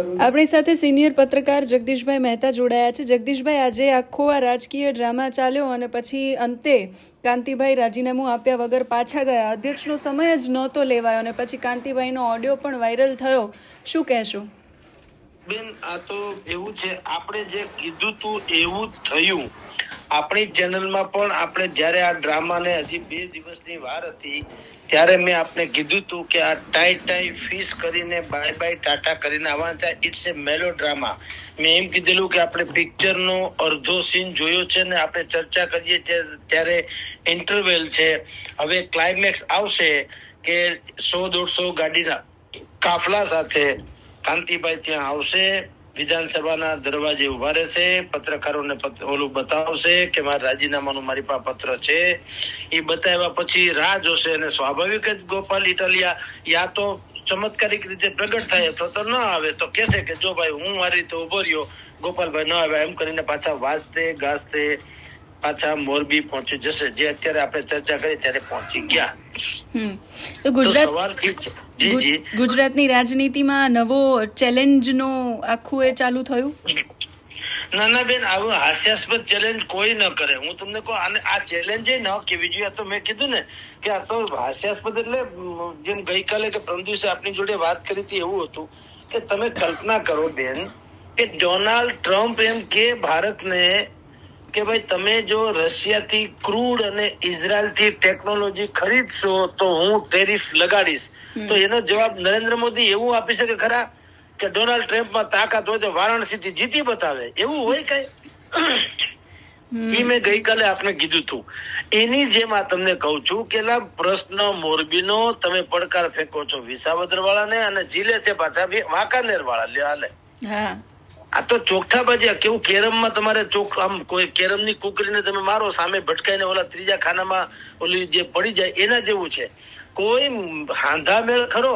આપણી સાથે સિનિયર પત્રકાર જગદીશભાઈ મહેતા જોડાયા છે. જગદીશભાઈ આજે આખો આ રાજકીય ડ્રામા ચાલ્યો અને પછી અંતે કાંતિભાઈ રાજીનામું આપ્યા વગર પાછા ગયા. અધ્યક્ષનો સમય જ નહોતો લેવાયો અને પછી કાંતિભાઈનો ઓડિયો પણ વાયરલ થયો. શું કહેશો? બેન આ તો એવું છે આપણે જે કીધું તું એવું જ થયું. આપણી ચેનલમાં પણ આપણે જ્યારે આ ડ્રામાને હજી બે દિવસની વાર હતી ત્યારે મેં આપને કીધું તું કે આ ટાઈ ટાઈ ફિશ કરીને બાય બાય ટાટા કરીને આવવાના હતા. ઇટ્સ એ મેલો ડ્રામા મેં એમ કીધેલું કે આપણે પિક્ચરનો અડધો સીન જોયો છે ને આપણે ચર્ચા કરીએ ત્યારે ઇન્ટરવેલ છે. હવે ક્લાઇમેક્સ આવશે કે સો દોઢસો ગાડીના કાફલા સાથે કાંતિભાઈ ત્યાં આવશે. વિધાનસભાના દરવાજે ઊભા રહેશે, પત્રકારોને પત્ર- ઓલું બતાવશે કે મારા રાજીનામાનું મારી પાસે પત્ર છે. એ બતાવ્યા પછી રાહ જોશે અને સ્વાભાવિક જ ગોપાલ ઇટાલિયા યા તો ચમત્કારિક રીતે પ્રગટ થાય અથવા તો ન આવે તો કેસે કે જો ભાઈ હું મારી રીતે ઊભો રહ્યો, ગોપાલભાઈ ન આવ્યા, એમ કરીને પાછા વાંચતે ગાજતે પાછા મોરબી પહોંચી જશે. જે અત્યારે આપણે ચર્ચા કરી ત્યારે પહોંચી ગયા. તો ગુજરાત જી જી ગુજરાતની રાજનીતિમાં નવો ચેલેન્જનો આખું એ ચાલુ થયું? ના ના બેન આવું હાસ્યાસ્પદ ચેલેન્જ કોઈ ન કરે. હું તમને કહું અને આ ચેલેન્જ ન કેવી જોઈએ. તો મેં કીધું ને કે આ તો હાસ્યાસ્પદ એટલે જેમ ગઈકાલે કે પરમ દિવસે આપની જોડે વાત કરી હતી એવું હતું કે તમે કલ્પના કરો બેન કે ડોનાલ્ડ ટ્રમ્પ એમ કે ભારતને કે ભાઈ તમે જો રશિયાથી ક્રૂડ અને ઇઝરાયલથી ટેકનોલોજી ખરીદશો તો હું ટેરિફ લગાડીશ. તો એનો જવાબ નરેન્દ્ર મોદી એવું આપી શકે ખરા કે ડોનાલ્ડ ટ્રમ્પમાં તાકાત હોય તો વારાણસીથી જીતી બતાવે. એવું હોય કઈ. ઈ મેં ગઈકાલે આપને કીધું તું. એની જેમ આ તમને કહું છું કે પ્રશ્ન મોરબીનો તમે પડકાર ફેંકો છો વિસાવદર વાળાને અને જીલે છે પાછા વાંકાનેર વાળા લે હાલે. હા. આ તો ચોખ્ઠા બાજી કેવું કેરમમાં તમારે ચોખ આમ કોઈ કેરમની કુકરીને તમે મારો, સામે ભટકાઈને ઓલા ત્રીજા ખાનામાં ઓલી જે પડી જાય એના જેવું છે. કોઈ હાંધા મેળ ખરો,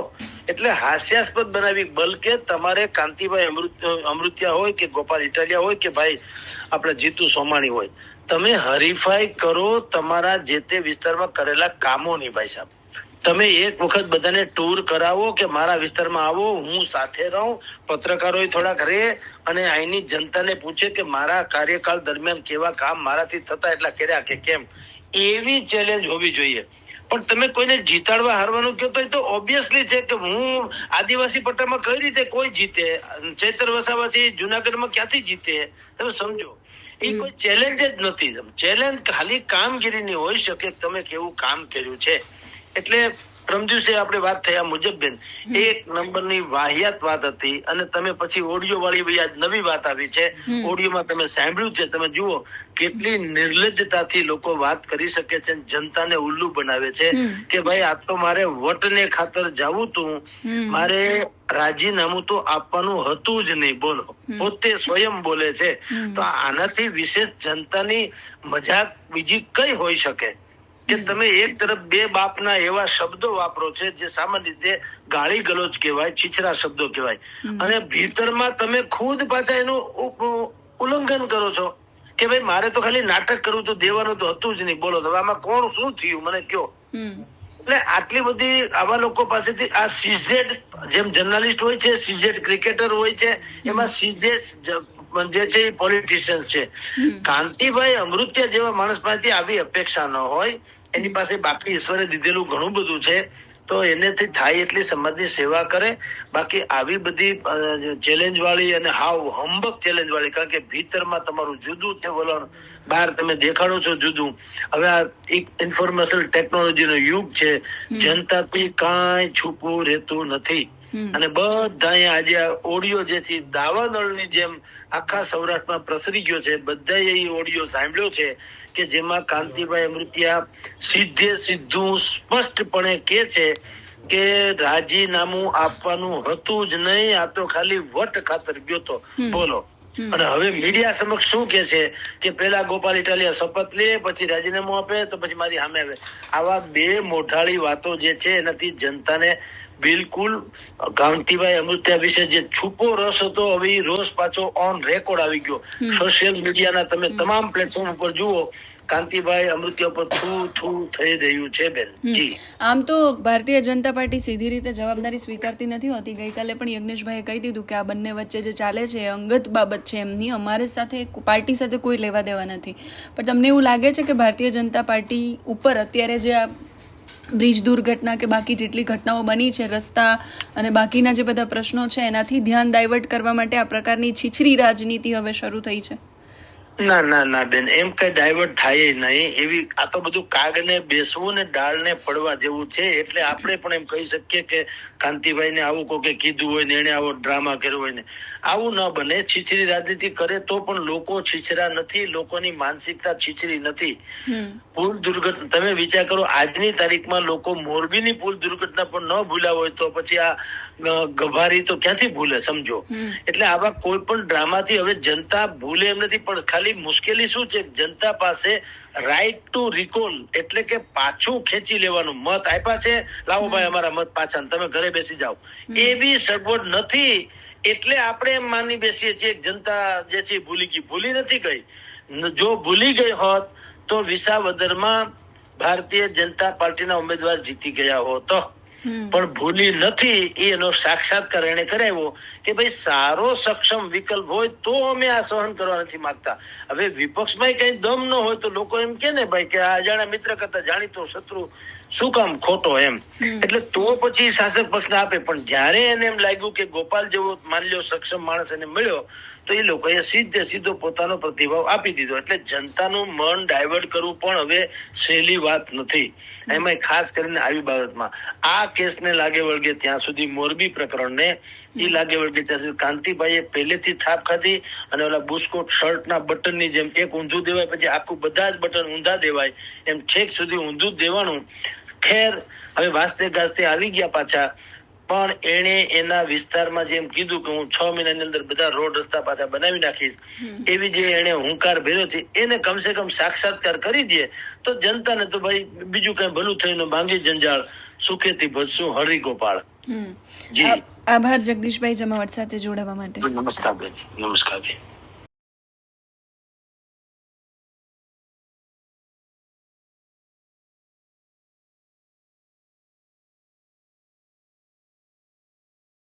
એટલે હાસ્યાસ્પદ બનાવી, બલકે તમારે કાંતિભાઈ અમૃત અમૃત્યા હોય કે ગોપાલ ઇટાલિયા હોય કે ભાઈ આપણે જીતુ સોમાણી હોય. તમે હરીફાઈ કરો તમારા જે તે વિસ્તારમાં કરેલા કામોની ભાઈ સાહેબ. તમે એક વખત બધાને ટૂર કરાવો કે મારા વિસ્તારમાં આવો હું સાથે રહું પત્રકારોએ થોડાક રહે અને અહીંની જનતાને પૂછે કે મારા કાર્યકાળ દરમિયાન કેવા કામ મારાથી થતા એટલા કર્યા કે કેમ? એવી ચેલેન્જ હોવી જોઈએ. પણ તમે કોઈને જીતાડવા હારવાનું કહો તો એ તો ઓબ્વિયસલી છે કે હું આદિવાસી પટ્ટામાં કઈ રીતે કોઈ જીતે? ચૈતર વસાવાથી જુનાગઢમાં ક્યાંથી જીતે? તમે સમજો. એ કોઈ ચેલેન્જ જ નથી. ચેલેન્જ ખાલી કામગીરીની હોઈ શકે તમે કેવું કામ કર્યું છે. એટલે પ્રમ દિવસે આપણે વાત થયા મુજબ બેન. એક નંબરની વાહિયાત વાત હતી અને તમે પછી ઓડિયો વાળી આજ નવી વાત આવી છે. ઓડિયોમાં તમે સાંભળ્યું છે. તમે જુઓ કેટલી નિર્લજ્જતાથી લોકો વાત કરી શકે છે જનતાને ઉલ્લુ બનાવે છે કે ભાઈ આ તો મારે વટને ખાતર જાવું તું. મારે રાજીનામું તો આપવાનું હતું જ નહીં. બોલો. પોતે સ્વયં બોલે છે. તો આનાથી વિશેષ જનતાની મજાક બીજી કઈ હોઈ શકે? કે તમે એક તરફ બે બાપના એવા શબ્દો વાપરો છે જે સામાન્ય રીતે ગાળી ગલોચ કહેવાય છીછરા શબ્દો કહેવાય. અને ભીતરમાં તમે ખુદ પાછા એનું ઉલ્લંઘન કરો છો કે ભાઈ મારે તો ખાલી નાટક કરવું તો દેવાનું તો હતું જ નહીં. બોલો તો હવે આમાં કોણ શું થયું? મને કયો એટલે આટલી બધી આવા લોકો પાસેથી આ સીઝેડ જેમ જર્નાલિસ્ટ હોય છે સીઝેડ ક્રિકેટર હોય છે એમાં સીઝેડ જે છે એ પોલિટિશિયન્સ છે. કાંતિભાઈ અમૃત્ય જેવા માણસ પાસેથી આવી અપેક્ષા ન હોય એની પાસે બાકી ઈશ્વરે દીધેલું ઘણું બધું છે તો એનેથી થાય એટલી સમાજની સેવા કરે. બાકી આવી બધી ચેલેન્જ વાળી અને હાવ હંબક ચેલેન્જ વાળી કારણ કે ભીતરમાં તમારું જુદું છે વલણ બહાર તમે દેખાડો છો જુદું. હવે આ એક ઇન્ફોર્મેશન ટેકનોલોજીનો યુગ છે. જનતાથી કાંઈ છૂપું રહેતું નથી. અને બધા આજે આ ઓડિયો જે છે દાવાનળની જેમ આખા સૌરાષ્ટ્રમાં પ્રસરી ગયો છે. બધાએ એ ઓડિયો સાંભળ્યો છે કે જેમાં કાંતિભાઈ અમૃતિયા સીધે સીધું સ્પષ્ટપણે કે છે કે રાજીનામું આપવાનું હતું જ નહીં આ તો ખાલી વટ ખાતર ગયો તો. બોલો. અને હવે મીડિયા સમક્ષ શું કે છે કે પેલા ગોપાલ ઇટાલિયા શપથ લે પછી રાજીનામું આપે તો પછી મારી સામે આવે. આવા બે મોઢાળી વાતો જે છે એનાથી જનતાને બિલકુલ કાંતિભાઈ અમૃત્યા વિશે જે છુપો રસ હતો હવે રોષ પાછો ઓન રેકોર્ડ આવી ગયો. સોશિયલ મીડિયાના તમે તમામ પ્લેટફોર્મ ઉપર જુઓ કાંતિભાઈ અમૃત્ય પર થૂ થૂ થઈ રહ્યું છે બેન. જી. આમ તો ભારતીય જનતા પાર્ટી સીધી રીતે જવાબદારી સ્વીકારતી નથી હોતી. ગઈકાલે પણ યજ્ઞેશભાઈએ કહી દીધું કે આ બંને વચ્ચે જે ચાલે છે એ અંગત બાબત છે એમની. અમારે સાથે પાર્ટી સાથે કોઈ લેવા દેવા નથી. પણ તમને એવું લાગે છે કે ભારતીય જનતા પાર્ટી ઉપર અત્યારે જે આ બ્રિજ દુર્ઘટના કે બાકી જેટલી ઘટનાઓ બની છે રસ્તા અને બાકીના જે બધા પ્રશ્નો છે એનાથી ધ્યાન ડાયવર્ટ કરવા માટે આ પ્રકારની છીછરી રાજનીતિ હવે શરૂ થઈ છે? ના ના ના બેન એમ કઈ ડાયવર્ટ થાય નહીં. એવી આ તો બધું કાગને બેસવું ને ડાળને પડવા જેવું છે. એટલે આપણે પણ એમ કહી શકીએ કે કાંતિભાઈને આવું કોકે કીધું હોય ને એને આવો ડ્રામા કર્યો હોય ને. આવું ન બને. છીછરી રાજનીતિ કરે તો પણ લોકો છીછરા નથી લોકોની માનસિકતા છીછરી નથી. પુલ દુર્ઘટના તમે વિચાર કરો આજની તારીખમાં લોકો મોરબીની પુલ દુર્ઘટના પણ ન ભૂલ્યા હોય તો પછી આ ગભારી તો ક્યાંથી ભૂલે સમજો? એટલે આવા કોઈ પણ ડ્રામાથી હવે જનતા ભૂલે એમ નથી પણ ખાલી મુશ્કેલી શું છે? જનતા પાસે રાઈટ ટુ રિકોલ એટલે કે પાછું ખેંચી લેવાનું. મત આપ્યા છે. લાવો ભાઈ અમારા મત પાછા તમે ઘરે બેસી જાઓ. એવી સગવડ નથી. એટલે આપણે એમ માની બેસીએ છીએ જનતા જે છે ભૂલી ગઈ. ભૂલી નથી ગઈ. જો ભૂલી ગઈ હોત તો વિસાવદરમાં ભારતીય જનતા પાર્ટીના ઉમેદવાર જીતી ગયા હોત. પણ ભૂલી નથી એનો સાક્ષાત્કાર એને કરાવ્યો કે ભાઈ સારો સક્ષમ વિકલ્પ હોય તો અમે આ સહન કરવા નથી માંગતા. હવે વિપક્ષમાં કઈ દમ ન હોય તો લોકો એમ કે ને ભાઈ કે આ અજાણ્યા મિત્ર કરતા જાણીતો શત્રુ શું કામ ખોટો એમ? એટલે તો પછી શાસક પક્ષને આપે પણ જ્યારે એને એમ લાગ્યું કે ગોપાલ જેવો માની સક્ષમ માણસ એને મળ્યો તો એ લોકોએ સીધે સીધો પોતાનો પ્રતિભાવ આપી દીધો. એટલે જનતાનું મન ડાયવર્ટ કરવું પણ હવે સહેલી વાત નથી. એમાં ખાસ કરીને આવી બાબતમાં. આ કેસને લાગે વળગે ત્યાં સુધી મોરબી પ્રકરણને એ લાગે વળગે ત્યાં સુધી કાંતિભાઈએ પહેલેથી થાપ ખાધી અને ઓલા બુસ્કોટ શર્ટના બટનની જેમ એક ઊંધું દેવાય પછી આખું બધા જ બટન ઊંધા દેવાય. એમ છેક સુધી ઊંધું જ દેવાનું. ખેર હવે વાસ્તે ગાસ્તે આવી ગયા પાછા. પણ એણે એના વિસ્તારમાં જેમ કીધું કે હું છ મહિનાની અંદર બધા રોડ રસ્તા પાછા બનાવી નાખીશ એવી જે એને હુંકાર ભર્યો છે એને કમસે કમ સાક્ષાત્કાર કરી દે તો જનતાને તો ભાઈ બીજું કઈ ભલું થયું માંગી જંજાળ. સુખેથી ભજશું હરિ ગોપાલ જી. આભાર જગદીશભાઈ જમાવટ સાથે જોડાવા માટે. નમસ્કાર બેન નમસ્કાર બેન.